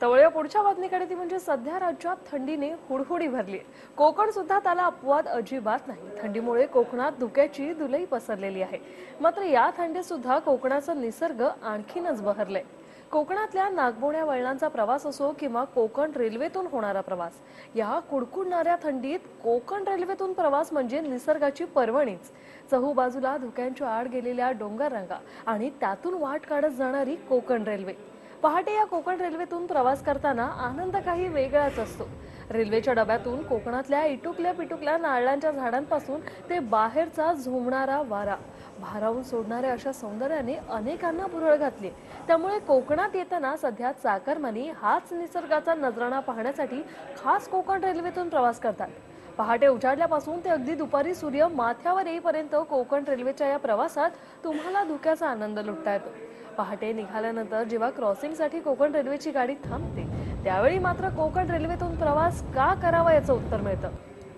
त्यामुळे पुढच्या बातमीकडे ती म्हणजे सध्या राज्यात थंडीने हुडहुडी भरली कोकण सुद्धा त्याला अपवाद अजिबात नाही. थंडीमुळे कोकणात धुक्याची धुलई पसरलेली आहे. मात्र या थंडीत सुद्धा कोकणाचा निसर्ग आणखीनच बहरलाय. कोकणातल्या नागबोण्या वळणांचा प्रवास असो किंवा कोकण रेल्वेतून होणारा प्रवास या कुडकुडणाऱ्या थंडीत कोकण रेल्वेतून प्रवास म्हणजे निसर्गाची पर्वणीच. चहूबाजूला धुक्यांच्या आड गेलेल्या डोंगर रांगा आणि त्यातून वाट काढत जाणारी कोकण रेल्वे. पहाटे या कोकण रेल्वेतून प्रवास करताना आनंद काही वेगळाच असतो. रेल्वेच्या डब्यातून कोकणातल्या इटुकल्या पिटुकल्या नारळांच्या झाडांपासून ते बाहेरचा झोमणारा वारा. भारावून सोडणाऱ्या अशा सौंदर्याने अनेकांना भुरळ घातली. त्यामुळे कोकणात येताना सध्या चाकरमानी हाच निसर्गाचा नजराणा पाहण्यासाठी खास कोकण रेल्वेतून प्रवास करतात. पहाटे उजाडल्यापासून ते अगदी दुपारी सूर्य माथ्यावर येईपर्यंत कोकण रेल्वेच्या या प्रवासात तुम्हाला धुक्याचा आनंद लुटता येतो. पहाटे निघाल्यानंतर जेव्हा क्रॉसिंगसाठी कोकण रेल्वेची गाडी थांबते त्यावेळी मात्र कोकण रेल्वेतून प्रवास का करावा याचं उत्तर मिळतं.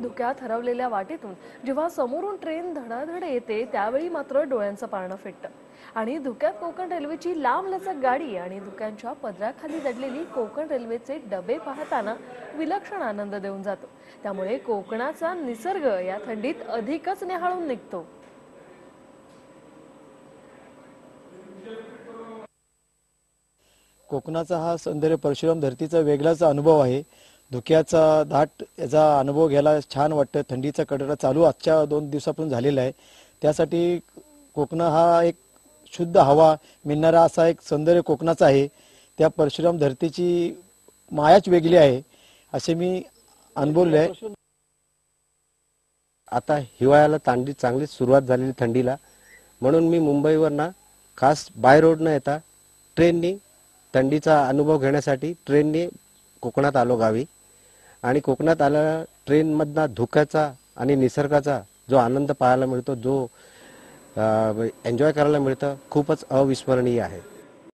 धुक्यात हरवलेल्या वाटेतून जेव्हा समोरून ट्रेन धडाधड येते त्यावेळी मात्र डोळ्यांचं पारणं फिटतं. आणि धुक्यात कोकण रेल्वेची लांब लचक गाडी आणि धुक्यांच्या पदराखाली दडलेली कोकण रेल्वेचे डबे पाहताना विलक्षण आनंद देऊन जातो. त्यामुळे कोकणाचा निसर्ग या थंडीत अधिकच निहाळून निघतो. कोकणाचा हा सौंदर्य परशुराम धरतीचा वेगळाच अनुभव आहे. धुक्याचा दाट याचा अनुभव घ्यायला छान वाटतं. थंडीचा कडरा चालू आजच्या दोन दिवसापासून झालेला आहे. त्यासाठी कोकण हा एक शुद्ध हवा मिळणारा असा एक सौंदर्य कोकणाचा आहे. त्या परशुराम धरतीची मायाच वेगळी आहे असे मी अनुभवले आहे. आता हिवाळ्याला तांडी चांगली सुरुवात झालेली थंडीला. म्हणून मी मुंबईवर ना खास बाय रोड न येता ट्रेननी थंडीचा अनुभव घेण्यासाठी ट्रेनने कोकणात आलो गावी. आणि कोकणात आल्या ट्रेनमधला धुक्याचा आणि निसर्गाचा जो आनंद पाहायला मिळतो जो एन्जॉय करायला मिळतं खूपच अविस्मरणीय आहे.